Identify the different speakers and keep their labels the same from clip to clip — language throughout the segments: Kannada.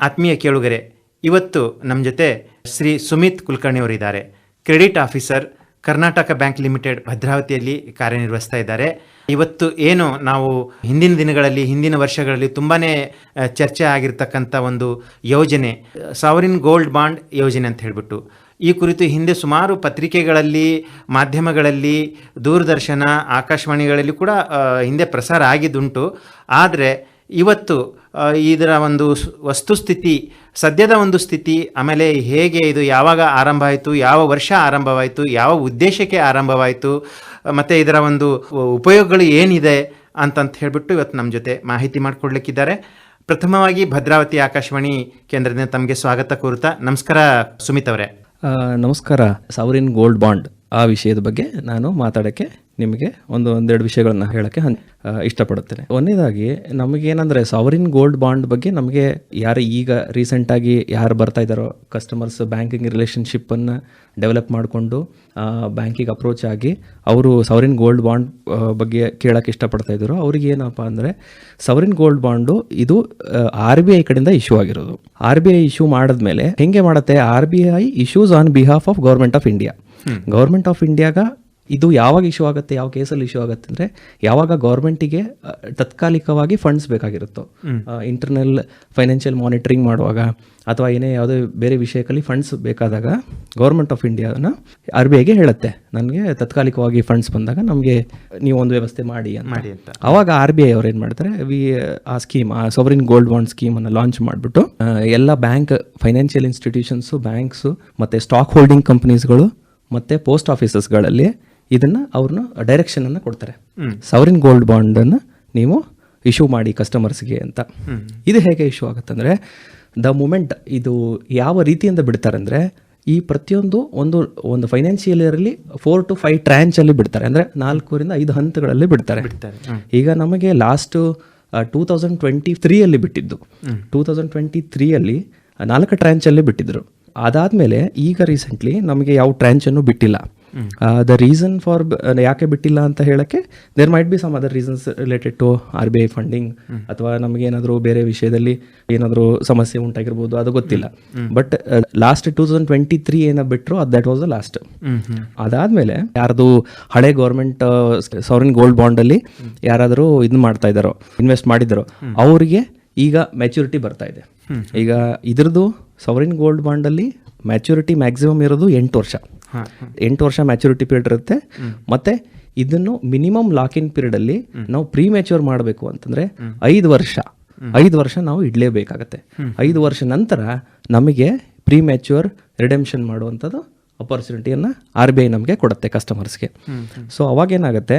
Speaker 1: ಆತ್ಮೀಯ ಕೇಳುಗರೆ, ಇವತ್ತು ನಮ್ಮ ಜೊತೆ ಶ್ರೀ ಸುಮಿತ್ ಕುಲಕರ್ಣಿ ಅವರಿದ್ದಾರೆ. Credit officer, Karnataka bank limited ಭದ್ರಾವತಿಯಲ್ಲಿ ಕಾರ್ಯನಿರ್ವಹಿಸ್ತಾ ಇದ್ದಾರೆ. ಇವತ್ತು ಏನು ನಾವು ಹಿಂದಿನ ದಿನಗಳಲ್ಲಿ, ಹಿಂದಿನ ವರ್ಷಗಳಲ್ಲಿ ತುಂಬಾ ಚರ್ಚೆ ಆಗಿರ್ತಕ್ಕಂಥ ಒಂದು ಯೋಜನೆ, ಸಾವರಿನ್ ಗೋಲ್ಡ್ ಬಾಂಡ್ ಯೋಜನೆ ಅಂತ ಹೇಳಿಬಿಟ್ಟು. ಈ ಕುರಿತು ಹಿಂದೆ ಸುಮಾರು ಪತ್ರಿಕೆಗಳಲ್ಲಿ, ಮಾಧ್ಯಮಗಳಲ್ಲಿ, ದೂರದರ್ಶನ, ಆಕಾಶವಾಣಿಗಳಲ್ಲಿ ಕೂಡ ಹಿಂದೆ ಪ್ರಸಾರ ಆಗಿದ್ದುಂಟು. ಆದರೆ, ಇವತ್ತು ಇದರ ಒಂದು ವಸ್ತುಸ್ಥಿತಿ ಸದ್ಯದ ಒಂದು ಸ್ಥಿತಿ, ಆಮೇಲೆ ಹೇಗೆ ಇದು ಯಾವಾಗ ಆರಂಭ ಆಯಿತು ಯಾವ ವರ್ಷ ಆರಂಭವಾಯಿತು, ಯಾವ ಉದ್ದೇಶಕ್ಕೆ ಆರಂಭವಾಯಿತು, ಮತ್ತು ಇದರ ಒಂದು ಉಪಯೋಗಗಳು ಏನಿದೆ ಅಂತಂತ ಹೇಳಿಬಿಟ್ಟು ಇವತ್ತು ನಮ್ಮ ಜೊತೆ ಮಾಹಿತಿ ಮಾಡಿಕೊಡ್ಲಿಕ್ಕಿದ್ದಾರೆ. ಪ್ರಥಮವಾಗಿ ಭದ್ರಾವತಿ ಆಕಾಶವಾಣಿ ಕೇಂದ್ರದಿಂದ ತಮಗೆ ಸ್ವಾಗತ ಕೋರುತ್ತಾ, ನಮಸ್ಕಾರ ಸುಮಿತ್ ಅವರೇ.
Speaker 2: ನಮಸ್ಕಾರ, ಸಾವರಿನ್ ಗೋಲ್ಡ್ ಬಾಂಡ್. ಆ ವಿಷಯದ ಬಗ್ಗೆ ನಾನು ಮಾತಾಡೋಕ್ಕೆ ನಿಮಗೆ ಒಂದು ಒಂದೆರಡು ವಿಷಯಗಳನ್ನ ಹೇಳೋಕ್ಕೆ ಇಷ್ಟಪಡುತ್ತೇನೆ. ಒಂದನೇದಾಗಿ ನಮಗೇನಂದರೆ ಸಾವರಿನ್ ಗೋಲ್ಡ್ ಬಾಂಡ್ ಬಗ್ಗೆ ನಮಗೆ ಯಾರು ಈಗ ರೀಸೆಂಟಾಗಿ ಯಾರು ಬರ್ತಾ ಇದ್ದಾರೋ ಕಸ್ಟಮರ್ಸ್ ಬ್ಯಾಂಕಿಂಗ್ ರಿಲೇಷನ್ಶಿಪ್ಪನ್ನು ಡೆವಲಪ್ ಮಾಡಿಕೊಂಡು ಬ್ಯಾಂಕಿಗೆ ಅಪ್ರೋಚ್ ಆಗಿ ಅವರು ಸವರಿನ್ ಗೋಲ್ಡ್ ಬಾಂಡ್ ಬಗ್ಗೆ ಕೇಳೋಕ್ಕೆ ಇಷ್ಟಪಡ್ತಾ ಇದ್ದರು ಅವ್ರಿಗೆ ಏನಪ್ಪ ಅಂದರೆ ಸವರಿನ್ ಗೋಲ್ಡ್ ಬಾಂಡು ಇದು ಆರ್ ಬಿ ಐ ಕಡೆಯಿಂದ ಇಶ್ಯೂ ಆಗಿರೋದು. ಆರ್ ಬಿ ಐ ಇಶ್ಯೂ ಮಾಡಿದ್ಮೇಲೆ ಹೆಂಗೆ ಮಾಡುತ್ತೆ? R B I issues on behalf of government of India government of ಇಂಡಿಯಾಗ ಇದು ಯಾವಾಗ ಇಶ್ಯೂ ಆಗುತ್ತೆ ಯಾವ ಕೇಸಲ್ಲಿ ಇಶ್ಯೂ ಆಗುತ್ತೆ ಅಂದರೆ ಯಾವಾಗ ಗೌರ್ಮೆಂಟಿಗೆ ತತ್ಕಾಲಿಕವಾಗಿ ಫಂಡ್ಸ್ ಬೇಕಾಗಿರುತ್ತೋ ಇಂಟರ್ನಲ್ ಫೈನಾನ್ಷಿಯಲ್ ಮಾನಿಟರಿಂಗ್ ಮಾಡುವಾಗ ಅಥವಾ ಏನೇ ಯಾವುದೇ ಬೇರೆ ವಿಷಯಕ್ಕಲ್ಲಿ ಫಂಡ್ಸ್ ಬೇಕಾದಾಗ ಗೌರ್ಮೆಂಟ್ ಆಫ್ ಇಂಡಿಯಾನ ಆರ್ ಬಿ ಐಗೆ ಹೇಳುತ್ತೆ. ನನಗೆ ತತ್ಕಾಲಿಕವಾಗಿ ಫಂಡ್ಸ್ ಬಂದಾಗ ನಮಗೆ ನೀವು ಒಂದು ವ್ಯವಸ್ಥೆ ಮಾಡಿ ಅಂತ.
Speaker 1: ಮಾಡಿ ಅಂತ.
Speaker 2: ಆವಾಗ ಆರ್ ಬಿ ಐ ಅವ್ರು ಏನು ಮಾಡ್ತಾರೆ ವಿ ಆ ಸ್ಕೀಮ್ ಆ ಸೊವರಿನ್ ಗೋಲ್ಡ್ ಬಾಂಡ್ ಸ್ಕೀಮನ್ನು ಲಾಂಚ್ ಮಾಡಿಬಿಟ್ಟು ಎಲ್ಲ ಬ್ಯಾಂಕ್ ಫೈನಾನ್ಷಿಯಲ್ ಇನ್ಸ್ಟಿಟ್ಯೂಷನ್ಸು ಬ್ಯಾಂಕ್ಸು ಮತ್ತು ಸ್ಟಾಕ್ ಹೋಲ್ಡಿಂಗ್ ಕಂಪ್ನೀಸ್ಗಳು ಮತ್ತು ಪೋಸ್ಟ್ ಆಫೀಸಸ್ಗಳಲ್ಲಿ ಇದನ್ನು ಅವ್ರನ್ನ ಡೈರೆಕ್ಷನನ್ನು ಕೊಡ್ತಾರೆ. ಸವರಿನ್ ಗೋಲ್ಡ್ ಬಾಂಡನ್ನು ನೀವು ಇಶ್ಯೂ ಮಾಡಿ ಕಸ್ಟಮರ್ಸ್ಗೆ ಅಂತ. ಇದು ಹೇಗೆ ಇಶ್ಯೂ ಆಗುತ್ತಂದರೆ ದ ಮೂಮೆಂಟ್ ಇದು ಯಾವ ರೀತಿಯಿಂದ ಬಿಡ್ತಾರೆ ಅಂದರೆ ಈ ಪ್ರತಿಯೊಂದು ಒಂದು ಒಂದು ಫೈನಾನ್ಷಿಯಲ್ ಇಯರಲ್ಲಿ ಫೋರ್ ಟು ಫೈವ್ ಟ್ರ್ಯಾಂಚಲ್ಲಿ ಬಿಡ್ತಾರೆ. ಅಂದರೆ ನಾಲ್ಕೂರಿಂದ ಐದು ಹಂತಗಳಲ್ಲಿ ಬಿಡ್ತಾರೆ. ಈಗ ನಮಗೆ ಲಾಸ್ಟ್ ಟೂ ತೌಸಂಡ್ ಟ್ವೆಂಟಿ ತ್ರೀಯಲ್ಲಿ ಬಿಟ್ಟಿದ್ದು. ಟೂ ತೌಸಂಡ್ ಟ್ವೆಂಟಿ ತ್ರೀಯಲ್ಲಿ ನಾಲ್ಕು ಟ್ರ್ಯಾಂಚಲ್ಲಿ ಬಿಟ್ಟಿದ್ರು. ಅದಾದಮೇಲೆ ಈಗ ರೀಸೆಂಟ್ಲಿ ನಮಗೆ ಯಾವ ಟ್ರ್ಯಾಂಚನ್ನು ಬಿಟ್ಟಿಲ್ಲ. ದ ರೀಸನ್ ಫಾರ್ ಯಾಕೆ ಬಿಟ್ಟಿಲ್ಲ ಅಂತ ಹೇಳಕ್ಕೆ there might be some other reasons related to R B I funding ಅಥವಾ ನಮಗೇನಾದರೂ ಬೇರೆ ವಿಷಯದಲ್ಲಿ ಏನಾದರೂ ಸಮಸ್ಯೆ ಉಂಟಾಗಿರ್ಬೋದು ಅದು ಗೊತ್ತಿಲ್ಲ. But last two thousand twenty three ಏನ ಬಿಟ್ಟರು ಅದು ದಟ್ ವಾಸ್ ದ ಲಾಸ್ಟ್ ಅದಾದ್ಮೇಲೆ ಯಾರ್ದು ಹಳೆ ಗೌರ್ಮೆಂಟ್ ಸವರಿನ್ ಗೋಲ್ಡ್ ಬಾಂಡ್ ಅಲ್ಲಿ ಯಾರಾದರೂ ಇದು ಮಾಡ್ತಾ ಇದ್ದಾರೋ ಇನ್ವೆಸ್ಟ್ ಮಾಡಿದ್ದಾರೋ ಅವರಿಗೆ ಈಗ ಮೆಚುರಿಟಿ ಬರ್ತಾ ಇದೆ. ಈಗ ಇದ್ರದ್ದು ಸವರಿನ್ ಗೋಲ್ಡ್ ಬಾಂಡಲ್ಲಿ ಮ್ಯಾಚುರಿಟಿ ಮ್ಯಾಕ್ಸಿಮಮ್ ಇರೋದು ಎಂಟು ವರ್ಷ. ಎಂಟು ವರ್ಷ ಮ್ಯಾಚುರಿಟಿ ಪೀರಿಯಡ್ ಇರುತ್ತೆ. ಮತ್ತೆ ಇದನ್ನು ಮಿನಿಮಮ್ ಲಾಕ್ ಇನ್ ಪೀರಿಯಡ್ ಅಲ್ಲಿ ನಾವು ಪ್ರೀ ಮ್ಯಾಚೂರ್ ಮಾಡಬೇಕು ಅಂತಂದ್ರೆ ಐದು ವರ್ಷ. ಐದು ವರ್ಷ ನಾವು ಇಡಲೇಬೇಕಾಗತ್ತೆ. ಐದು ವರ್ಷ ನಂತರ ನಮಗೆ ಪ್ರೀ ಮ್ಯಾಚ್ಯೂರ್ ರಿಡೆಮ್ಷನ್ ಮಾಡುವಂಥದ್ದು ಅಪರ್ಚುನಿಟಿಯನ್ನು ಆರ್ ಬಿ ಐ ನಮಗೆ ಕೊಡುತ್ತೆ ಕಸ್ಟಮರ್ಸ್ಗೆ ಸೊ ಅವಾಗ ಏನಾಗುತ್ತೆ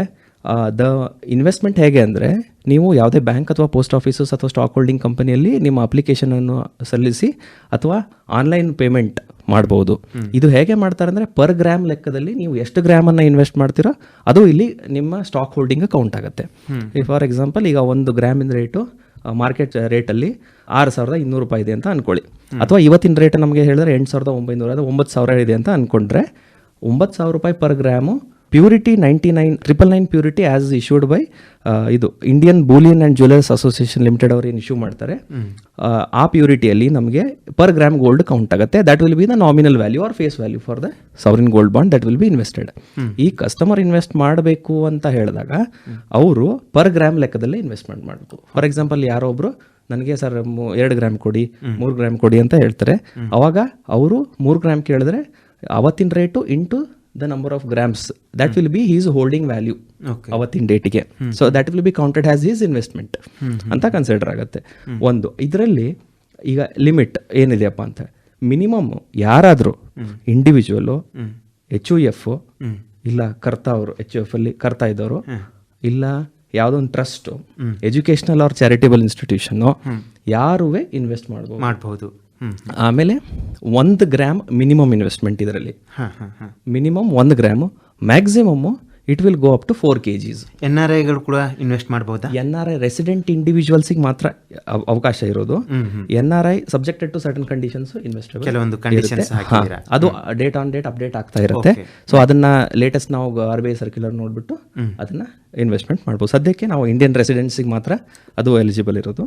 Speaker 2: ದ ಇನ್ವೆಸ್ಟ್ಮೆಂಟ್ ಹೇಗೆ ಅಂದರೆ ನೀವು ಯಾವುದೇ ಬ್ಯಾಂಕ್ ಅಥವಾ ಪೋಸ್ಟ್ ಆಫೀಸಸ್ ಅಥವಾ ಸ್ಟಾಕ್ ಹೋಲ್ಡಿಂಗ್ ಕಂಪನಿಯಲ್ಲಿ ನಿಮ್ಮ ಅಪ್ಲಿಕೇಶನನ್ನು ಸಲ್ಲಿಸಿ ಅಥವಾ ಆನ್ಲೈನ್ ಪೇಮೆಂಟ್ ಮಾಡ್ಬೋದು. ಇದು ಹೇಗೆ ಮಾಡ್ತಾರೆ ಅಂದರೆ ಪರ್ ಗ್ರಾಮ್ ಲೆಕ್ಕದಲ್ಲಿ ನೀವು ಎಷ್ಟು ಗ್ರಾಮನ್ನು ಇನ್ವೆಸ್ಟ್ ಮಾಡ್ತೀರೋ ಅದು ಇಲ್ಲಿ ನಿಮ್ಮ ಸ್ಟಾಕ್ ಹೋಲ್ಡಿಂಗ್ ಕೌಂಟ್ ಆಗುತ್ತೆ. ಫಾರ್ ಎಕ್ಸಾಂಪಲ್ ಈಗ ಒಂದು ಗ್ರಾಮಿನ ರೇಟು ಮಾರ್ಕೆಟ್ ರೇಟಲ್ಲಿ ಆರು ಸಾವಿರದ ಇನ್ನೂರು ರೂಪಾಯಿ ಇದೆ ಅಂತ ಅನ್ಕೊಳ್ಳಿ. ಅಥವಾ ಇವತ್ತಿನ ರೇಟ್ ನಮಗೆ ಹೇಳಿದ್ರೆ ಎಂಟು ಸಾವಿರದ ಒಂಬೈನೂರ ಒಂಬತ್ತು ಸಾವಿರ ಇದೆ ಅಂತ ಅಂದ್ಕೊಂಡ್ರೆ ಒಂಬತ್ತು ಸಾವಿರ ರೂಪಾಯಿ per gram purity ninety nine triple nine purity as issued by ಇದು Indian bullion and jewellers association limited ಅವರು ಏನು ಇಶ್ಯೂ ಮಾಡ್ತಾರೆ? ಆ, ಆ ಪ್ಯೂರಿಟಿಯಲ್ಲಿ ನಮಗೆ ಪರ್ ಗ್ರಾಮ್ ಗೋಲ್ಡ್ ಕೌಂಟ್ ಆಗುತ್ತೆ. That will be the nominal value or face value for the sovereign gold bond that will be invested ಈ ಕಸ್ಟಮರ್ ಇನ್ವೆಸ್ಟ್ ಮಾಡಬೇಕು ಅಂತ ಹೇಳಿದಾಗ ಅವರು ಪರ್ ಗ್ರಾಮ್ ಲೆಕ್ಕದಲ್ಲಿ ಇನ್ವೆಸ್ಟ್ಮೆಂಟ್ ಮಾಡಬೇಕು. ಫಾರ್ ಎಕ್ಸಾಂಪಲ್ ಯಾರೋ ಒಬ್ರು ನನಗೆ ಸರ್ ಎರಡು ಗ್ರಾಮ್ ಕೊಡಿ ಮೂರು ಗ್ರಾಮ್ ಕೊಡಿ ಅಂತ ಹೇಳ್ತಾರೆ. ಅವಾಗ ಅವರು ಮೂರು ಗ್ರಾಮ್ ಕೇಳಿದ್ರೆ ಅವತ್ತಿನ rate into the number of grams that will be his holding value ಅವತ್ತಿನ ಡೇಟಿಗೆ so that will be counted has is investment ಅಂತ ಕನ್ಸಿಡರ್ ಆಗುತ್ತೆ. ಒಂದು ಇದರಲ್ಲಿ ಈಗ ಲಿಮಿಟ್ ಏನಿದೆಯಪ್ಪ ಅಂತ. ಮಿನಿಮಮ್ ಯಾರಾದರೂ ಇಂಡಿವಿಜುವಲು ಎಚ್ ಯು ಎಫ್ ಇಲ್ಲ ಕರ್ತಾ ಅವರು ಎಚ್ ಯು ಎಫ್ ಅಲ್ಲಿ ಕರ್ತಾ ಇದ್ದವರು ಇಲ್ಲ ಯಾವುದೋ ಒಂದು ಟ್ರಸ್ಟು ಎಜುಕೇಷನಲ್ ಆರ್ ಚಾರಿಟೇಬಲ್ ಇನ್ಸ್ಟಿಟ್ಯೂಷನ್ನು ಯಾರುವೆ ಇನ್ವೆಸ್ಟ್ ಮಾಡ್ಬೋದು.
Speaker 1: ಮಾಡಬಹುದು
Speaker 2: ಆಮೇಲೆ ಒಂದು ಗ್ರಾಮ್ ಮಿನಿಮಮ್ ಇನ್ವೆಸ್ಟ್ಮೆಂಟ್ ಇದರಲ್ಲಿ. ಮಿನಿಮಮ್ ಒಂದು gram maximum it will go up to four K Gs
Speaker 1: N R ಐಗಳು ಕೂಡ ಇನ್ವೆಸ್ಟ್ ಮಾಡಬಹುದು
Speaker 2: ಎನ್ ಆರ್ ಐ ರೆಸಿಡೆಂಟ್ ಇಂಡಿವಿಜುವಲ್ಸಿಗೆ ಮಾತ್ರ ಅವ- ಅವಕಾಶ ಇರೋದು. N R I subjected to certain conditions invest
Speaker 1: ಕೆಲವೊಂದು ಕಂಡೀಷನ್ಸ್
Speaker 2: ಅದು ಡೇಟ್ ಆನ್ ಡೇಟ್ ಅಪ್ಡೇಟ್ ಆಗ್ತಾ ಇರುತ್ತೆ. ಸೊ ಅದನ್ನ ಲೇಟೆಸ್ಟ್ ನಾವು ಆರ್ ಬಿ ಐ ಸರ್ಕ್ಯುಲರ್ ನೋಡ್ಬಿಟ್ಟು ಅದನ್ನ ಇನ್ವೆಸ್ಟ್ಮೆಂಟ್ ಮಾಡ್ಬೋದು. ಸದ್ಯಕ್ಕೆ ನಾವು ಇಂಡಿಯನ್ ರೆಸಿಡೆನ್ಸಿಗೆ ಮಾತ್ರ ಅದು ಎಲಿಜಿಬಲ್ ಇರೋದು.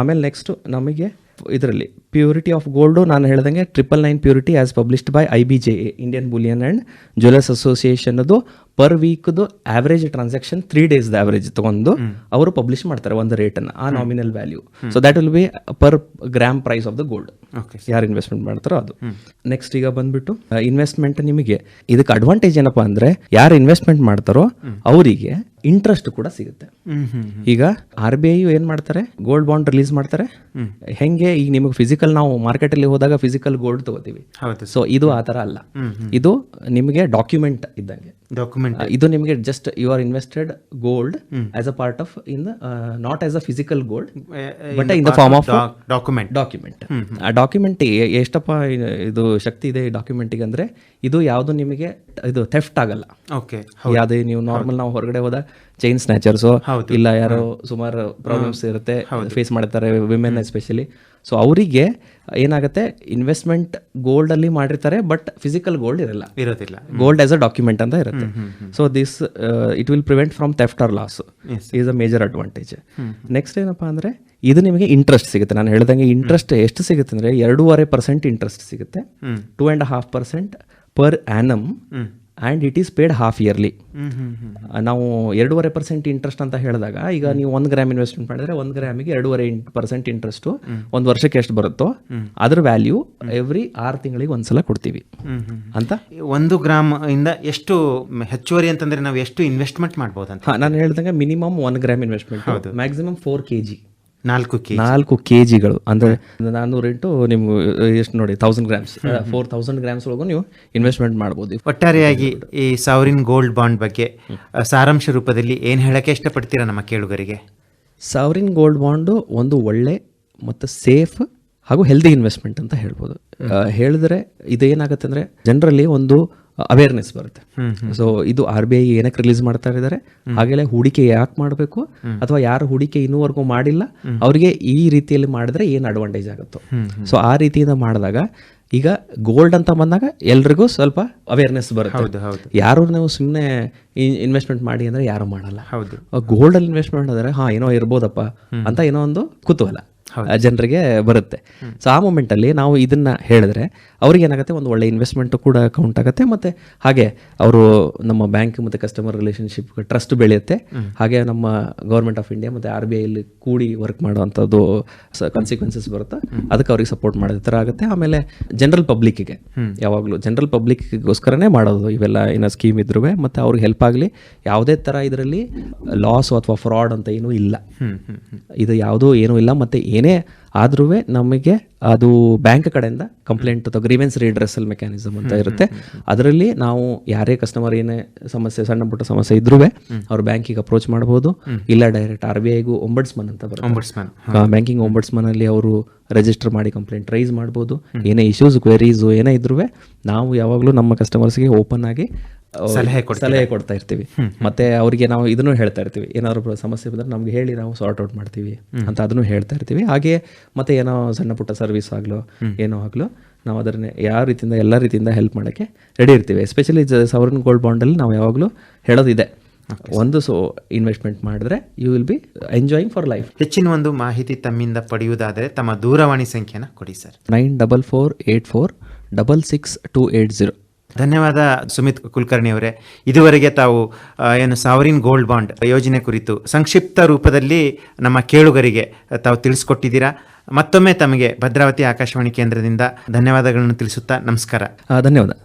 Speaker 2: ಆಮೇಲೆ ನೆಕ್ಸ್ಟ್ ನಮಗೆ ಇದರಲ್ಲಿ ಪ್ಯೂರಿಟಿ ಆಫ್ ಗೋಲ್ಡು ನಾನು ಹೇಳ್ದಂಗೆ triple nine purity as published by I B J A Indian bullion and jewellers association ಅದು per ವೀಕ್ದು average transaction three days average ತಗೊಂಡು ಅವರು ಪಬ್ಲಿಷ್ ಮಾಡ್ತಾರೆ ಒಂದು ರೇಟನ್ನು ಆ nominal value so that will be per gram price of the gold
Speaker 1: okay
Speaker 2: ಯಾರು ಇನ್ವೆಸ್ಟ್ಮೆಂಟ್ ಮಾಡ್ತಾರೋ ಅದು. ನೆಕ್ಸ್ಟ್ ಈಗ ಬಂದ್ಬಿಟ್ಟು ಇನ್ವೆಸ್ಟ್ಮೆಂಟ್ ನಿಮಗೆ ಇದಕ್ಕೆ ಅಡ್ವಾಂಟೇಜ್ ಏನಪ್ಪಾ ಅಂದ್ರೆ ಯಾರು ಇನ್ವೆಸ್ಟ್ಮೆಂಟ್ ಮಾಡ್ತಾರೋ ಅವರಿಗೆ ಇಂಟ್ರೆಸ್ಟ್ ಕೂಡ ಸಿಗುತ್ತೆ. ಈಗ ಆರ್ ಬಿ ಐ ಏನ್ ಮಾಡ್ತಾರೆ? ಗೋಲ್ಡ್ ಬಾಂಡ್ ರಿಲೀಸ್ ಮಾಡ್ತಾರೆ. ಹೆಂಗೆ ಈಗ ನಿಮಗೆ ಫಿಸಿಕಲ್ ನಾವು ಮಾರ್ಕೆಟ್ ಅಲ್ಲಿ ಹೋದಾಗ ಫಿಸಿಕಲ್ ಗೋಲ್ಡ್ ತಗೋತೀವಿ. ಸೊ ಇದು ಆ ಥರ ಅಲ್ಲ. ಇದು ನಿಮಗೆ ಡಾಕ್ಯುಮೆಂಟ್ ಇದ್ದಂಗೆ.
Speaker 1: ಡಾಕ್ಯುಮೆಂಟ್
Speaker 2: ಇದು ನಿಮಗೆ just you are invested gold as a part of in not as a physical gold but in the form of
Speaker 1: document
Speaker 2: document ಆ ಡಾಕ್ಯುಮೆಂಟ್ ಎಷ್ಟಪ್ಪ ಇದು ಶಕ್ತಿ ಇದೆ ಈ ಡಾಕ್ಯುಮೆಂಟಿಗೆ ಅಂದ್ರೆ ಇದು ಯಾವುದು ನಿಮಗೆ ಇದು ಥೆಫ್ಟ್ ಆಗಲ್ಲ.
Speaker 1: ಓಕೆ
Speaker 2: ಯಾವುದೇ ನೀವು ನಾರ್ಮಲ್ ನಾವು ಹೊರಗಡೆ ಹೋದ ಚೈನ್ ಸ್ನ್ಯಾಚರ್ಸು ಇಲ್ಲ ಯಾರೋ ಸುಮಾರು ಪ್ರಾಬ್ಲಮ್ಸ್ ಇರುತ್ತೆ ಫೇಸ್ ಮಾಡ್ತಾರೆ ವಿಮೆನ್ ಎಸ್ಪೆಷಲಿ ಸೊ ಅವರಿಗೆ ಏನಾಗುತ್ತೆ ಇನ್ವೆಸ್ಟ್ಮೆಂಟ್ ಗೋಲ್ಡ್ ಅಲ್ಲಿ ಮಾಡಿರ್ತಾರೆ ಬಟ್ ಫಿಸಿಕಲ್ ಗೋಲ್ಡ್ ಇರಲ್ಲ.
Speaker 1: ಇರೋದಿಲ್ಲ.
Speaker 2: ಗೋಲ್ಡ್ ಆಸ್ ಅ ಡಾಕ್ಯುಮೆಂಟ್ ಅಂತ ಇರುತ್ತೆ. So this it will prevent from theft or loss is a major advantage next ಏನಪ್ಪಾ ಅಂದ್ರೆ ಇದು ನಿಮಗೆ ಇಂಟ್ರೆಸ್ಟ್ ಸಿಗುತ್ತೆ. ನಾನು ಹೇಳ್ದಂಗೆ ಇಂಟ್ರೆಸ್ಟ್ ಎಷ್ಟು ಸಿಗುತ್ತೆ ಅಂದ್ರೆ ಎರಡೂವರೆ ಪರ್ಸೆಂಟ್ ಇಂಟ್ರೆಸ್ಟ್ ಸಿಗುತ್ತೆ. Two and half percent per annum and it is paid half yearly ನಾವು ಎರಡೂವರೆ ಪರ್ಸೆಂಟ್ ಇಂಟ್ರೆಸ್ಟ್ ಅಂತ ಹೇಳಿದಾಗ ಈಗ ನೀವು ಒಂದು ಗ್ರಾಮ್ ಇನ್ವೆಸ್ಟ್ಮೆಂಟ್ ಮಾಡಿದ್ರೆ ಒಂದು ಗ್ರಾಮಿಗೆ ಎರಡೂವರೆ ಪರ್ಸೆಂಟ್ ಇಂಟ್ರೆಸ್ಟು ಒಂದು ವರ್ಷಕ್ಕೆ ಎಷ್ಟು ಬರುತ್ತೋ ಅದ್ರ ವ್ಯಾಲ್ಯೂ ಎವ್ರಿ ಆರು ತಿಂಗಳಿಗೆ ಒಂದ್ಸಲ ಕೊಡ್ತೀವಿ. ಅಂತ?
Speaker 1: ಒಂದು ಗ್ರಾಮ್ ಇಂದ ಎಷ್ಟು ಹೆಚ್ಚುವರಿ ಅಂತಂದ್ರೆ ನಾವು ಎಷ್ಟು ಇನ್ವೆಸ್ಟ್ಮೆಂಟ್ ಮಾಡ್ಬೋದು
Speaker 2: ಅಂತ ನಾನು ಹೇಳ್ದಂಗೆ minimum one gram investment maximum four K G
Speaker 1: ನಾಲ್ಕು
Speaker 2: ನಾಲ್ಕು ಕೆ ಜಿಗಳು ಅಂದರೆ ನಾನ್ನೂರು ಇಂಟು ನಿಮ್ಗೆ ಎಷ್ಟು ನೋಡಿ thousand grams four thousand grams ಒಳಗೂ ನೀವು ಇನ್ವೆಸ್ಟ್ಮೆಂಟ್ ಮಾಡ್ಬೋದು.
Speaker 1: ಒಟ್ಟಾರೆಯಾಗಿ ಈ ಸಾವರಿನ್ ಗೋಲ್ಡ್ ಬಾಂಡ್ ಬಗ್ಗೆ ಸಾರಾಂಶ ರೂಪದಲ್ಲಿ ಏನು ಹೇಳಕ್ಕೆ ಇಷ್ಟಪಡ್ತೀರಾ ನಮ್ಮ ಕೇಳುಗರಿಗೆ?
Speaker 2: ಸಾವರಿನ್ ಗೋಲ್ಡ್ ಬಾಂಡು ಒಂದು ಒಳ್ಳೆ ಮತ್ತು ಸೇಫ್ ಹಾಗೂ ಹೆಲ್ದಿ ಇನ್ವೆಸ್ಟ್ಮೆಂಟ್ ಅಂತ ಹೇಳ್ಬೋದು. ಹೇಳಿದ್ರೆ ಇದೇನಾಗುತ್ತೆ ಅಂದರೆ ಜನರಲ್ಲಿ ಒಂದು ಅವೇರ್ನೆಸ್ ಬರುತ್ತೆ. ಸೊ ಇದು ಆರ್ ಬಿ ಐ ಏನಕ್ಕೆ ರಿಲೀಸ್ ಮಾಡ್ತಾ ಇದ್ದಾರೆ? ಹಾಗೆಲ್ಲ ಹೂಡಿಕೆ ಯಾಕೆ ಮಾಡಬೇಕು? ಅಥವಾ ಯಾರು ಹೂಡಿಕೆ ಇನ್ನೂವರೆಗೂ ಮಾಡಿಲ್ಲ? ಅವರಿಗೆ ಈ ರೀತಿಯಲ್ಲಿ ಮಾಡಿದ್ರೆ ಏನು ಅಡ್ವಾಂಟೇಜ್ ಆಗುತ್ತೋ? ಸೊ ಆ ರೀತಿಯಿಂದ ಮಾಡಿದಾಗ ಈಗ ಗೋಲ್ಡ್ ಅಂತ ಬಂದಾಗ ಎಲ್ರಿಗೂ ಸ್ವಲ್ಪ ಅವೇರ್ನೆಸ್ ಬರುತ್ತೆ. ಯಾರು ನೀವು ಸುಮ್ಮನೆ ಇನ್ವೆಸ್ಟ್ಮೆಂಟ್ ಮಾಡಿ ಅಂದ್ರೆ ಯಾರು ಮಾಡಲ್ಲ. ಗೋಲ್ಡ್ ಅಲ್ಲಿ ಇನ್ವೆಸ್ಟ್ಮೆಂಟ್ ಮಾಡಿದ್ರೆ ಹಾ ಏನೋ ಇರ್ಬೋದಪ್ಪ ಅಂತ ಏನೋ ಒಂದು ಕುತೂಹಲ. ಜನರಿಗೆ ಬರುತ್ತೆ. ಸೊ ಆ ಮೂಮೆಂಟಲ್ಲಿ ನಾವು ಇದನ್ನ ಹೇಳಿದ್ರೆ ಅವ್ರಿಗೆ ಏನಾಗುತ್ತೆ? ಒಂದು ಒಳ್ಳೆ ಇನ್ವೆಸ್ಟ್ಮೆಂಟ್ ಕೂಡ ಕೌಂಟ್ ಆಗುತ್ತೆ ಮತ್ತೆ ಹಾಗೆ ಅವರು ನಮ್ಮ ಬ್ಯಾಂಕ್ ಮತ್ತು ಕಸ್ಟಮರ್ ರಿಲೇಷನ್ಶಿಪ್ ಟ್ರಸ್ಟ್ ಬೆಳೆಯುತ್ತೆ. ಹಾಗೆ ನಮ್ಮ ಗೌರ್ಮೆಂಟ್ ಆಫ್ ಇಂಡಿಯಾ ಮತ್ತೆ ಆರ್ ಬಿ ಐಲಿ ಕೂಡಿ ವರ್ಕ್ ಮಾಡುವಂಥದ್ದು ಕಾನ್ಸಿಕ್ವೆನ್ಸಸ್ ಬರುತ್ತೆ? ಅದಕ್ಕೆ ಅವ್ರಿಗೆ ಸಪೋರ್ಟ್ ಮಾಡೋ ಥರ ಆಗುತ್ತೆ. ಆಮೇಲೆ ಜನರಲ್ ಪಬ್ಲಿಕ್ಕಿಗೆ ಯಾವಾಗಲೂ ಜನರಲ್ ಪಬ್ಲಿಕ್ಗೋಸ್ಕರನೇ ಮಾಡೋದು. ಇವೆಲ್ಲ ಏನೋ ಸ್ಕೀಮ್ ಇದ್ರೂ ಮತ್ತು ಅವ್ರಿಗೆ ಹೆಲ್ಪ್ ಆಗಲಿ. ಯಾವುದೇ ಥರ ಇದರಲ್ಲಿ ಲಾಸ್ ಅಥವಾ ಫ್ರಾಡ್ ಅಂತ ಏನೂ ಇಲ್ಲ. ಇದು ಯಾವುದೂ ಏನೂ ಇಲ್ಲ. ಮತ್ತು ಏನೇ ಆದ್ರೂ ನಮಗೆ ಅದು ಬ್ಯಾಂಕ್ ಕಡೆಯಿಂದ ಕಂಪ್ಲೇಂಟ್ ಅಥವಾ ಗ್ರೀವೆನ್ಸ್ ರೀಡ್ರೆಸಲ್ ಮೆಕ್ಯಾನಿಸಮ್ ಅಂತ ಇರುತ್ತೆ. ಅದರಲ್ಲಿ ನಾವು ಯಾರೇ ಕಸ್ಟಮರ್ ಏನೇ ಸಮಸ್ಯೆ ಸಣ್ಣ ಪುಟ್ಟ ಸಮಸ್ಯೆ ಇದ್ರೂ ಅವ್ರ ಬ್ಯಾಂಕಿಗೆ ಅಪ್ರೋಚ್ ಮಾಡಬಹುದು ಇಲ್ಲ ಡೈರೆಕ್ಟ್ ಆರ್ ಬಿ ಐಗೂ ಒಂಬಡ್ಸ್ಮನ್ ಅಂತ ಬರುತ್ತೆ. ಬ್ಯಾಂಕಿಂಗ್ ಒಂಬಡ್ಸ್ಮನ್ ಅಲ್ಲಿ ಅವರು ರಿಜಿಸ್ಟರ್ ಮಾಡಿ ಕಂಪ್ಲೇಂಟ್ ರೈಸ್ ಮಾಡ್ಬೋದು. ಏನೇ ಇಶ್ಯೂಸ್ ಕ್ವೆರೀಸು ಏನೇ ಇದ್ರೂ ನಾವು ಯಾವಾಗಲೂ ನಮ್ಮ ಕಸ್ಟಮರ್ಸ್ಗೆ ಓಪನ್ ಆಗಿ
Speaker 1: ಸಲಹೆ
Speaker 2: ಸಲಹೆ ಕೊಡ್ತಾ ಇರ್ತೀವಿ. ಮತ್ತೆ ಅವರಿಗೆ ನಾವು ಇದನ್ನು ಹೇಳ್ತಾ ಇರ್ತೀವಿ. ಏನಾದ್ರು ಸಮಸ್ಯೆ ಬಂದ್ರೆ ನಮ್ಗೆ ಹೇಳಿ ನಾವು ಸಾರ್ಟ್ ಔಟ್ ಮಾಡ್ತೀವಿ ಅಂತ ಅದನ್ನು ಹೇಳ್ತಾ ಇರ್ತೀವಿ. ಹಾಗೆ ಮತ್ತೆ ಏನೋ ಸಣ್ಣ ಪುಟ್ಟ ಸರ್ವಿಸ್ ಆಗಲೋ ಏನೋ ಆಗಲೋ ನಾವು ಅದನ್ನ ಯಾವ ರೀತಿಯಿಂದ ಎಲ್ಲ ರೀತಿಯಿಂದ ಹೆಲ್ಪ್ ಮಾಡೋಕ್ಕೆ ರೆಡಿ ಇರ್ತೀವಿ. ಎಸ್ಪೆಷಲಿ ಸವರ್ನ್ ಗೋಲ್ಡ್ ಬಾಂಡಲ್ಲಿ ನಾವು ಯಾವಾಗಲೂ ಹೇಳೋದಿದೆ. ಒಂದು ಸೊ ಇನ್ವೆಸ್ಟ್ಮೆಂಟ್ ಮಾಡಿದ್ರೆ you will be enjoying for life
Speaker 1: ಹೆಚ್ಚಿನ ಒಂದು ಮಾಹಿತಿ ತಮ್ಮಿಂದ ಪಡೆಯುವುದಾದರೆ ತಮ್ಮ ದೂರವಾಣಿ ಸಂಖ್ಯೆನ ಕೊಡಿ sir
Speaker 2: nine double four eight four double six two eight zero
Speaker 1: ಧನ್ಯವಾದ ಸುಮಿತ್ ಕುಲಕರ್ಣಿ ಅವರೇ. ಇದುವರೆಗೆ ತಾವು ಏನು ಸಾವರಿನ್ ಗೋಲ್ಡ್ ಬಾಂಡ್ ಯೋಜನೆ ಕುರಿತು ಸಂಕ್ಷಿಪ್ತ ರೂಪದಲ್ಲಿ ನಮ್ಮ ಕೇಳುಗರಿಗೆ ತಾವು ತಿಳಿಸ್ಕೊಟ್ಟಿದ್ದೀರಾ. ಮತ್ತೊಮ್ಮೆ ತಮಗೆ ಭದ್ರಾವತಿ ಆಕಾಶವಾಣಿ ಕೇಂದ್ರದಿಂದ ಧನ್ಯವಾದಗಳನ್ನು ತಿಳಿಸುತ್ತಾ ನಮಸ್ಕಾರ.
Speaker 2: ಧನ್ಯವಾದ.